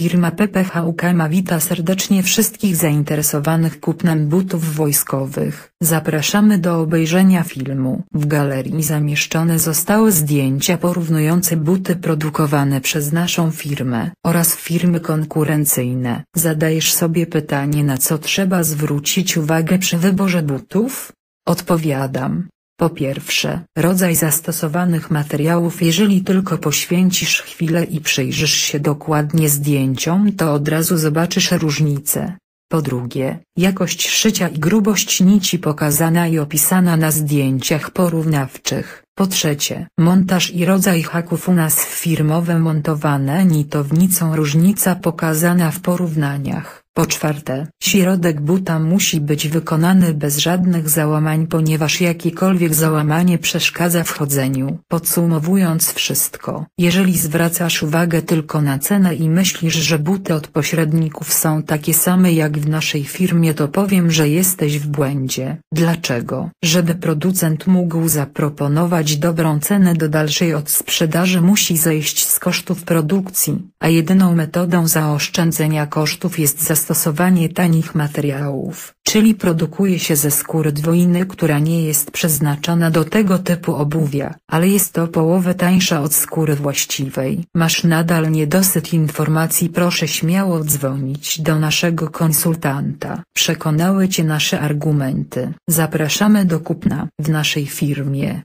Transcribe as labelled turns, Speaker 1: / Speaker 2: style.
Speaker 1: Firma PPHUKMA wita serdecznie wszystkich zainteresowanych kupnem butów wojskowych. Zapraszamy do obejrzenia filmu. W galerii zamieszczone zostały zdjęcia porównujące buty produkowane przez naszą firmę oraz firmy konkurencyjne. Zadajesz sobie pytanie na co trzeba zwrócić uwagę przy wyborze butów? Odpowiadam. Po pierwsze, rodzaj zastosowanych materiałów Jeżeli tylko poświęcisz chwilę i przyjrzysz się dokładnie zdjęciom to od razu zobaczysz różnicę. Po drugie, jakość szycia i grubość nici pokazana i opisana na zdjęciach porównawczych. Po trzecie, montaż i rodzaj haków u nas firmowe montowane nitownicą różnica pokazana w porównaniach. Po czwarte, środek buta musi być wykonany bez żadnych załamań ponieważ jakiekolwiek załamanie przeszkadza w chodzeniu. Podsumowując wszystko, jeżeli zwracasz uwagę tylko na cenę i myślisz że buty od pośredników są takie same jak w naszej firmie to powiem że jesteś w błędzie. Dlaczego? Żeby producent mógł zaproponować dobrą cenę do dalszej odsprzedaży musi zejść z kosztów produkcji, a jedyną metodą zaoszczędzenia kosztów jest zastosowanie zastosowanie tanich materiałów, czyli produkuje się ze skóry dwojny która nie jest przeznaczona do tego typu obuwia, ale jest to połowę tańsza od skóry właściwej. Masz nadal niedosyt informacji proszę śmiało dzwonić do naszego konsultanta. Przekonały Cię nasze argumenty. Zapraszamy do kupna w naszej firmie.